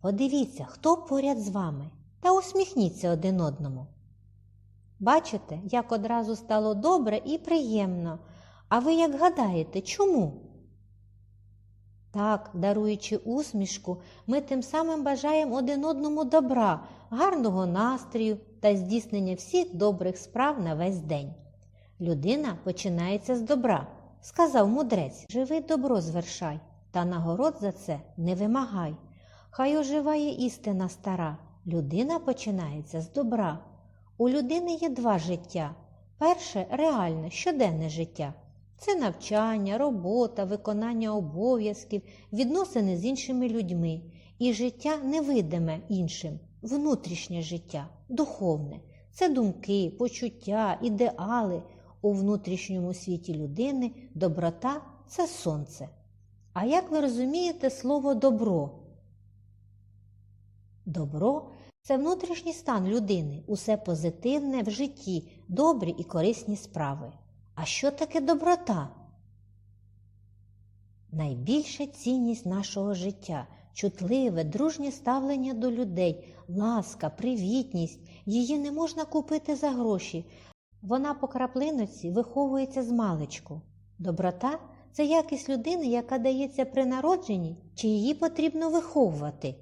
Подивіться, хто поряд з вами, та усміхніться один одному. Бачите, як одразу стало добре і приємно. А ви як гадаєте, чому? Так, даруючи усмішку, ми тим самим бажаємо один одному добра, гарного настрою та здійснення всіх добрих справ на весь день. Людина починається з добра, сказав мудрець. Живи добро звершай, та нагород за це не вимагай. Хай оживає істина стара. Людина починається з добра. У людини є два життя. Перше реальне, щоденне життя. Це навчання, робота, виконання обов'язків, відносини з іншими людьми і життя невидиме іншим, внутрішнє життя, духовне. Це думки, почуття, ідеали. У внутрішньому світі людини доброта це сонце. А як ви розумієте слово добро? Добро це внутрішній стан людини, усе позитивне в житті, добрі і корисні справи. А що таке доброта? Найбільша цінність нашого життя чутливе, дружнє ставлення до людей, ласка, привітність. Її не можна купити за гроші. Вона по краплиноці виховується з маличку. Доброта це якість людини, яка дається при народженні, чи її потрібно виховувати.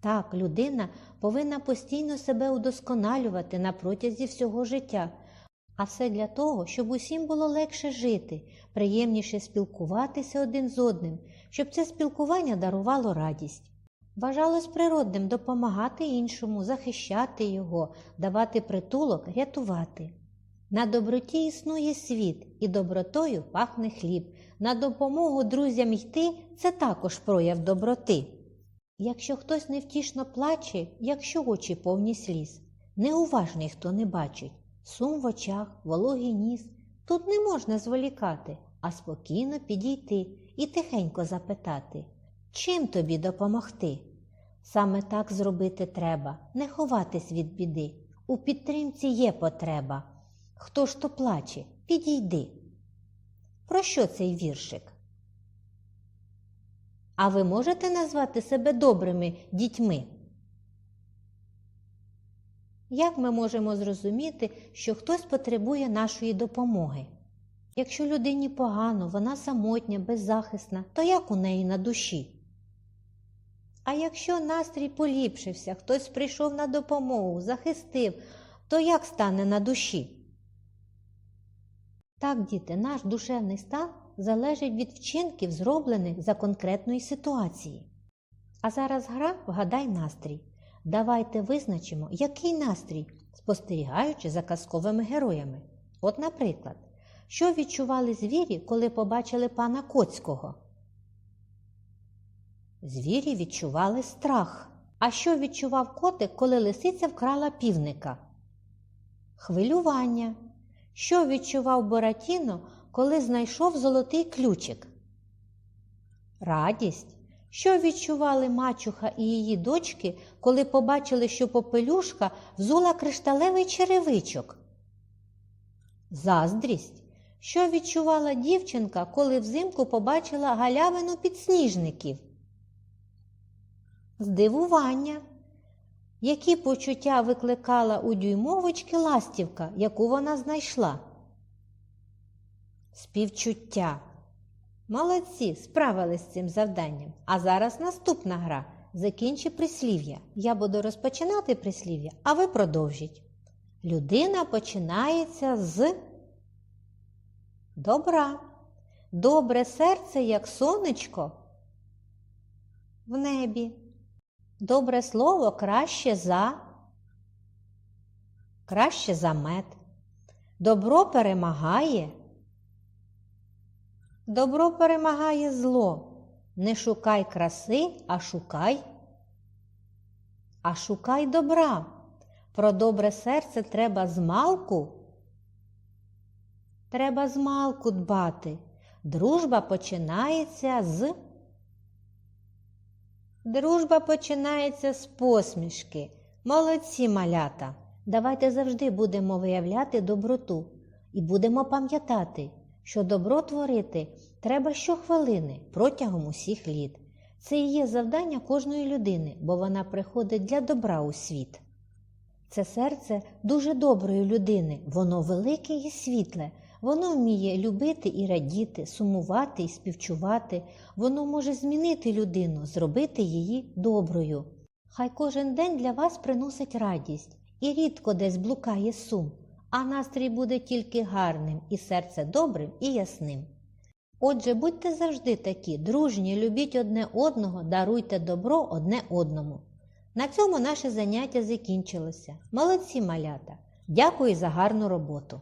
Так, людина повинна постійно себе удосконалювати на протязі всього життя, а все для того, щоб усім було легше жити, приємніше спілкуватися один з одним, щоб це спілкування дарувало радість. Вважалось природним допомагати іншому, захищати його, давати притулок, рятувати. На доброті існує світ, і добротою пахне хліб. На допомогу друзям йти це також прояв доброти. Якщо хтось невтішно плаче, якщо очі повні сліз, неуважний хто не бачить, сум в очах, вологий ніс, тут не можна зволікати, а спокійно підійти і тихенько запитати, чим тобі допомогти? Саме так зробити треба, не ховатись від біди. У підтримці є потреба. Хто ж то плаче, підійди. Про що цей віршик? А ви можете назвати себе добрими дітьми? Як ми можемо зрозуміти, що хтось потребує нашої допомоги? Якщо людині погано, вона самотня, беззахисна, то як у неї на душі? А якщо настрій поліпшився, хтось прийшов на допомогу, захистив, то як стане на душі? Так, діти, наш душевний стан залежить від вчинків, зроблених за конкретної ситуації. А зараз гра вгадай настрій. Давайте визначимо, який настрій, спостерігаючи за казковими героями. От, наприклад, що відчували звірі, коли побачили пана Коцького? Звірі відчували страх. А що відчував котик, коли лисиця вкрала півника? Хвилювання. Що відчував Боратіно, коли знайшов золотий ключик? Радість. Що відчували мачуха і її дочки, коли побачили, що попелюшка взула кришталевий черевичок? Заздрість. Що відчувала дівчинка, коли взимку побачила галявину підсніжників? Здивування. Які почуття викликала у дюймовочки ластівка, яку вона знайшла? Співчуття. Молодці, справились з цим завданням. А зараз наступна гра. Закінчи прислів'я. Я буду розпочинати прислів'я, а ви продовжіть. Людина починається з добра. Добре серце, як сонечко в небі. Добре слово краще за краще за мед. Добро перемагає. Добро перемагає зло. Не шукай краси, а шукай. А шукай добра. Про добре серце треба змалку. Треба змалку дбати. Дружба починається з. Дружба починається з посмішки. Молодці малята. Давайте завжди будемо виявляти доброту і будемо пам'ятати, що добро творити треба щохвилини протягом усіх літ. Це і є завдання кожної людини, бо вона приходить для добра у світ. Це серце дуже доброї людини, воно велике і світле, воно вміє любити і радіти, сумувати і співчувати, воно може змінити людину, зробити її доброю. Хай кожен день для вас приносить радість і рідко десь блукає сум, а настрій буде тільки гарним і серце добрим і ясним. Отже, будьте завжди такі, дружні, любіть одне одного, даруйте добро одне одному. На цьому наше заняття закінчилося. Молодці малята! Дякую за гарну роботу!